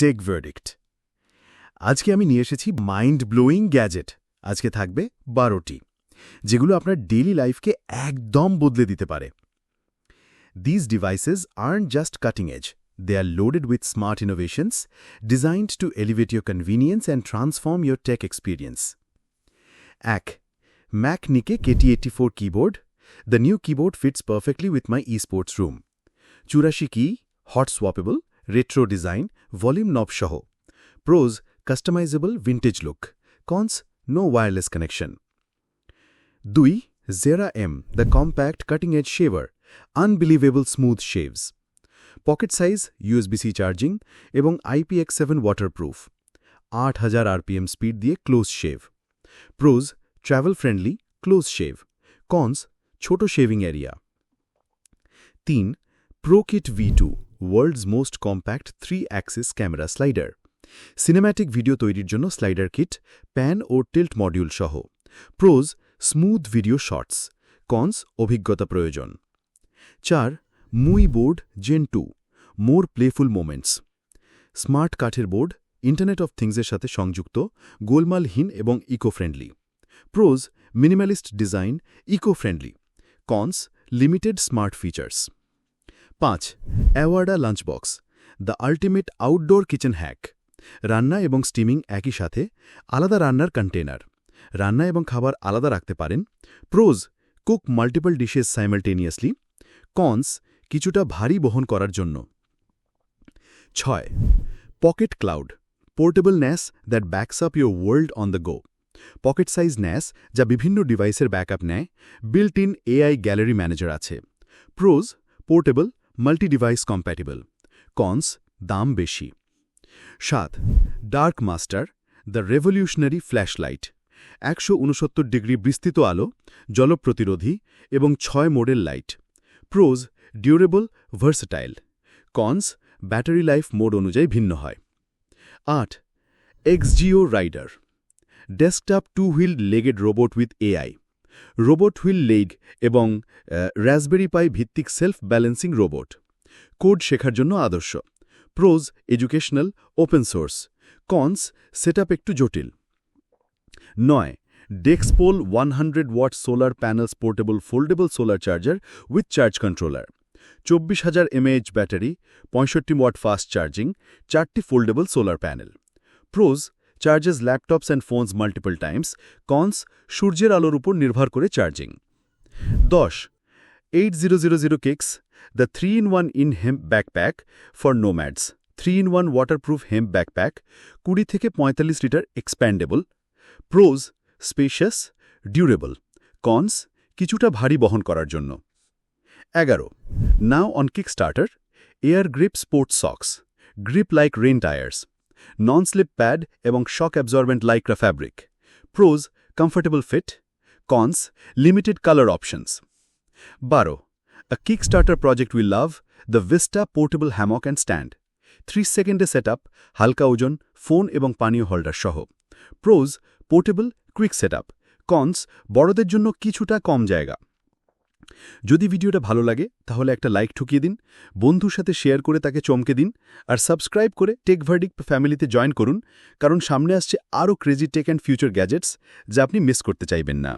Take verdict আজকে আমি নিয়ে এসেছি মাইন্ড ব্লোয়িং গ্যাজেট আজকে থাকবে বারোটি যেগুলো আপনার ডেইলি লাইফকে একদম বদলে দিতে পারে These devices aren't just cutting edge, they are loaded with smart innovations designed to elevate your convenience and transform your tech experience. 1. Mac Nike KT84 keyboard. The new keyboard fits perfectly with my esports room. চুরাশি কি hot swappable, retro design, volume knob সহ Pros customizable vintage look. Cons no wireless connection. 2. Zera M, the compact cutting-edge shaver. Unbelievable smooth shaves. Pocket size, USB-C charging এবং IPX7 waterproof. 8000 RPM speed দিয়ে close shave. Pros, travel friendly, close shave. Cons, ছোট shaving area. 3. ProKit V2, world's most compact 3-axis camera slider. Cinematic video তৈরির জন্য slider kit pan ও tilt module সহ। Pros smooth video shorts cons অভিজ্ঞতা প্রয়োজন। চার Mui board gen two more playful moments smart কাঠের board internet of থিংসের সাথে সংযুক্ত গোলমালহীন এবং eco friendly pros minimalist design eco friendly cons limited smart features পাঁচ, অ্যাওয়ার্ডা lunch box the ultimate outdoor kitchen hack. রান্না এবং স্টিমিং একই সাথে, আলাদা রান্নার কন্টেনার রান্না এবং খাবার আলাদা রাখতে পারেন। Pros, cook multiple dishes simultaneously. Cons, কিছুটা ভারী বহন করার জন্য। ছয়, pocket cloud, portable NAS that backs up your world on the go. Pocket size NAS যা বিভিন্ন ডিভাইসের ব্যাকআপ নেয়। Built in AI gallery manager আছে। Pros, portable multi device compatible cons দাম বেশি। সাত dark master the revolutionary flashlight একশো উনসত্তর ডিগ্রি বিস্তৃত আলো, জলপ্রতিরোধী এবং ছয় model light pros durable versatile cons battery life mode অনুযায়ী ভিন্ন হয়। আট XGO rider desktop two wheel legged robot with AI robot wheel leg এবং র্যাসবেরি পাই ভিত্তিক সেলফ ব্যালেন্সিং রোবট। কোড শেখার জন্য আদর্শ। Pros, educational, open source. Cons, setup একটু জটিল। নয়, Dexpole one hundred watt solar panels portable foldable solar charger with charge controller. চব্বিশ হাজার এমএএইচ ব্যাটারি, পঁয়ষট্টি ওয়াট ফাস্ট চার্জিং, চারটি foldable solar panel. Pros charges laptops and phones multiple times cons সূর্যের আলোর উপর নির্ভর করে চার্জিং দশ eight zero zero zero kicks the three in one in hemp backpack for nomads three in one waterproof hemp backpack কুড়ি থেকে পঁয়তাল্লিশ litre expandable pros spacious durable cons কিছুটা ভারী বহন করার জন্য. এগারো now on kickstarter air grip sports socks grip like rain tyres non slip pad এবং shock absorbent lycra fabric pros comfortable fit cons limited colour options বারো a Kickstarter project we love, the Vista Portable Hammock and Stand. 3 সেকেন্ডে setup হালকা ওজন phone এবং পানীয় holder সহ। Pros portable quick setup cons বড়দের জন্য কিছুটা কম জায়গা। যদি ভিডিওটা ভালো লাগে, তাহলে একটা লাইক ঠুকিয়ে দিন, বন্ধুর সাথে শেয়ার করে তাকে চমকে দিন, আর সাবস্ক্রাইব করে টেক ভার্ডিক ফ্যামিলিতে জয়েন করুন, কারণ সামনে আসছে আরও crazy tech and future gadgets যা আপনি মিস করতে চাইবেন না।